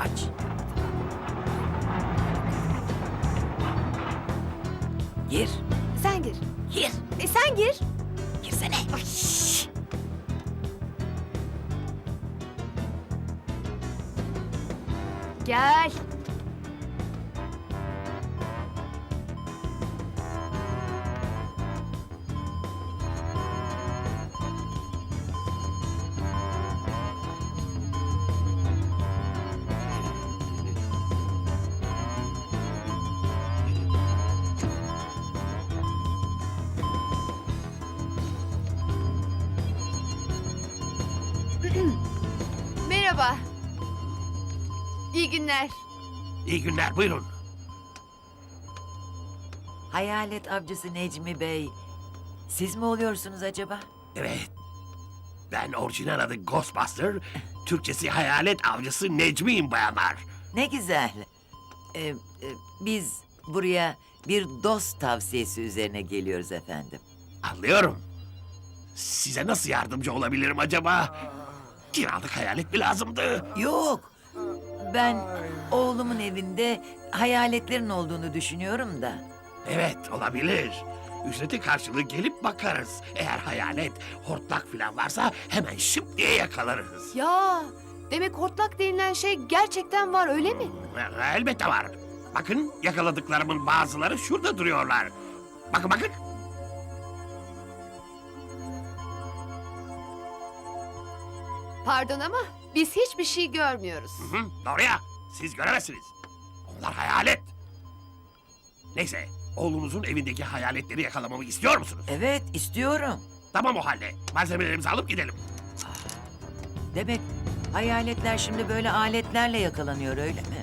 Aç. Gir. Sen gir. Gir. E sen gir. Girsene. Gel. Merhaba. İyi günler. İyi günler buyurun. Hayalet avcısı Necmi Bey. Siz mi oluyorsunuz acaba? Evet. Ben orijinal adı Ghostbuster, Türkçesi hayalet avcısı Necmi'yim bayanlar. Ne güzel. Ee, e, biz buraya bir dost tavsiyesi üzerine geliyoruz efendim. Anlıyorum. Size nasıl yardımcı olabilirim acaba? Kiralık hayalet mi lazımdı? Yok. Ben oğlumun evinde hayaletlerin olduğunu düşünüyorum da. Evet olabilir. Ücreti karşılığı gelip bakarız. Eğer hayalet, hortlak falan varsa hemen şıp diye yakalarız. Ya demek hortlak denilen şey gerçekten var öyle mi? Elbette var. Bakın yakaladıklarımın bazıları şurada duruyorlar. Bakın bakın. Pardon ama biz hiçbir şey görmüyoruz. Hı, doğru ya. Siz göremezsiniz. Onlar hayalet. Neyse, oğlunuzun evindeki hayaletleri yakalamamı istiyor musunuz? Evet istiyorum. Tamam o halde. Malzemelerimizi alıp gidelim. Demek hayaletler şimdi böyle aletlerle yakalanıyor öyle mi?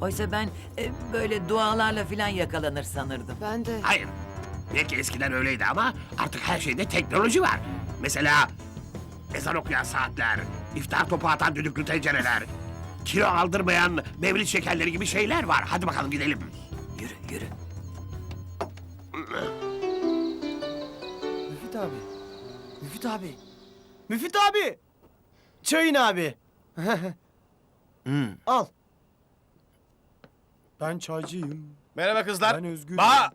Oysa ben e, böyle dualarla filan yakalanır sanırdım. Ben de. Hayır. Belki eskiden öyleydi ama artık her şeyde teknoloji var. Mesela ezan okuyan saatler, iftar topu atan düdüklü tencereler, kilo aldırmayan mevlid şekerleri gibi şeyler var. Hadi bakalım gidelim. Yürü yürü. Müfit abi. Müfit abi. Müfit abi. Çayın abi. Al. Ben çaycıyım. Merhaba kızlar. Ben Özgür. Ba!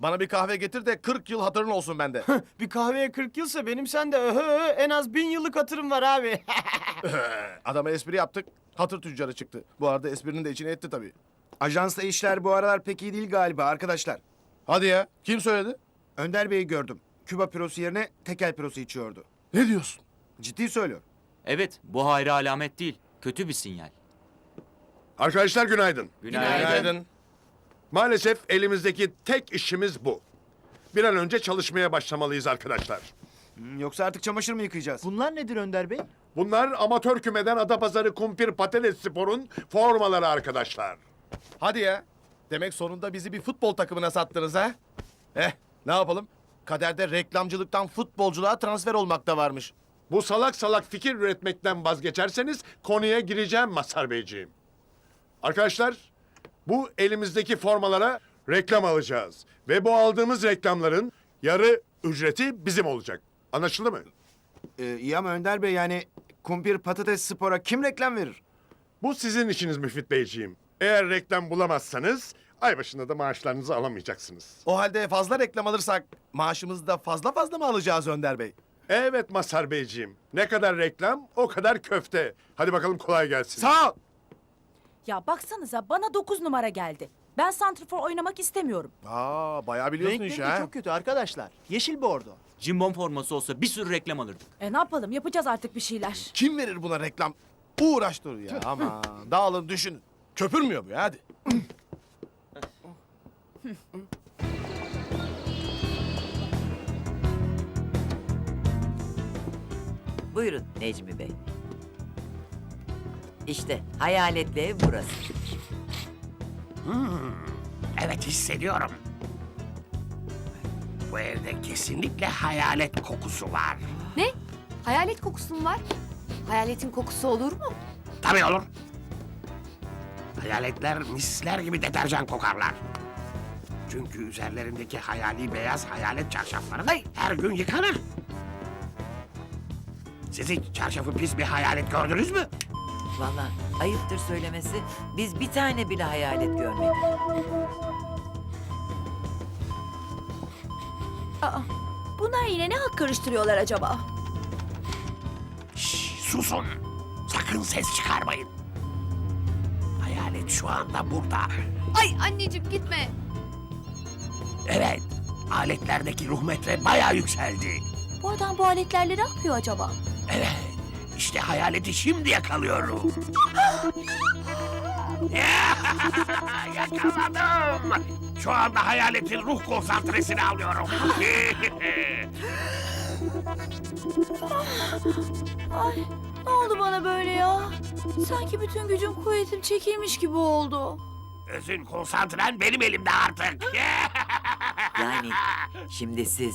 Bana bir kahve getir de 40 yıl hatırın olsun bende. Bir kahveye 40 yılsa benim sende öhö, en az bin yıllık hatırım var abi. Adama espri yaptık. Hatır tüccarı çıktı. Bu arada esprinin de içine etti tabii. Ajansla işler bu aralar pek iyi değil galiba arkadaşlar. Hadi ya. Kim söyledi? Önder Bey'i gördüm. Küba pirosu yerine tekel pirosu içiyordu. Ne diyorsun? Ciddi söylüyorum. Evet, bu hayra alamet değil. Kötü bir sinyal. Arkadaşlar günaydın. Günaydın. Maalesef elimizdeki tek işimiz bu. Bir an önce çalışmaya başlamalıyız arkadaşlar. Hmm, Yoksa artık çamaşır mı yıkayacağız? Bunlar nedir Önder Bey? Bunlar amatör kümeden Adapazarı Kumpir Patates Spor'un formaları arkadaşlar. Hadi ya. Demek sonunda bizi bir futbol takımına sattınız ha? Eh, ne yapalım? Kaderde reklamcılıktan futbolculuğa transfer olmak da varmış. Bu salak salak fikir üretmekten vazgeçerseniz konuya gireceğim Mazhar Beyciğim. Arkadaşlar bu elimizdeki formalara reklam alacağız. Ve bu aldığımız reklamların yarı ücreti bizim olacak. Anlaşıldı mı? Ee, iyi ama Önder Bey yani kumpir patates spora kim reklam verir? Bu sizin işiniz Müfit Beyciğim. Eğer reklam bulamazsanız ay başında da maaşlarınızı alamayacaksınız. O halde fazla reklam alırsak maaşımızı da fazla fazla mı alacağız Önder Bey? Evet Mazhar Beyciğim. Ne kadar reklam o kadar köfte. Hadi bakalım kolay gelsin. Sağ ol. Ya baksanıza bana 9 numara geldi. Ben santrfor oynamak istemiyorum. Aa, bayağı biliyorsun Renkleri işi de ha. çok kötü arkadaşlar. Yeşil bordo. Cimbom forması olsa bir sürü reklam alırdık. E ne yapalım yapacağız artık bir şeyler. Kim verir buna reklam? Uğraş dur ya ama dağılın düşünün. Köpürmüyor bu ya hadi. Buyurun Necmi Bey. İşte hayaletli ev burası. Evet hissediyorum. Bu evde kesinlikle hayalet kokusu var. Ne? Hayalet kokusu mu var? Hayaletin kokusu olur mu? Tabii olur. Hayaletler misler gibi deterjan kokarlar. Çünkü üzerlerindeki hayali beyaz hayalet çarşafları da her gün yıkanır. Siz hiç çarşafı pis bir hayalet gördünüz mü? Vallahi ayıptır söylemesi. Biz bir tane bile hayalet görmedik. Aa, bunlar yine ne hak karıştırıyorlar acaba? Şşş, susun. Sakın ses çıkarmayın. Hayalet şu anda burada. Ay anneciğim gitme. Evet. Aletlerdeki ruh metre bayağı yükseldi. Bu adam bu aletlerle ne yapıyor acaba? Evet. İşte hayaleti şimdi yakalıyorum. Yakaladım. Şu anda hayaletin ruh konsantresini alıyorum. Ay ne oldu bana böyle ya? Sanki bütün gücüm kuvvetim çekilmiş gibi oldu. Özün konsantren benim elimde artık. Yani şimdi siz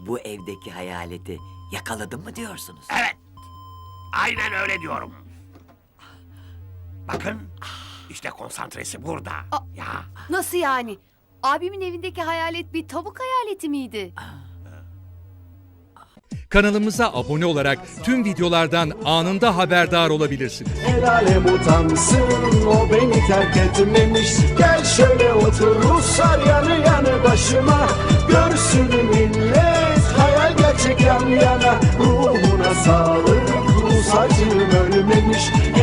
bu evdeki hayaleti yakaladın mı diyorsunuz? Evet. Aynen öyle diyorum. Bakın. işte konsantresi burada. Ya. Nasıl yani? Abimin evindeki hayalet bir tavuk hayaleti miydi? Kanalımıza abone olarak tüm videolardan anında haberdar olabilirsiniz. El alem utansın o beni terk etmemiş Gel şöyle otur Ruslar yanı yanı başıma Görsün millet hayal gerçek yan yana Ruhuna sağlık Saçım ölmemiş.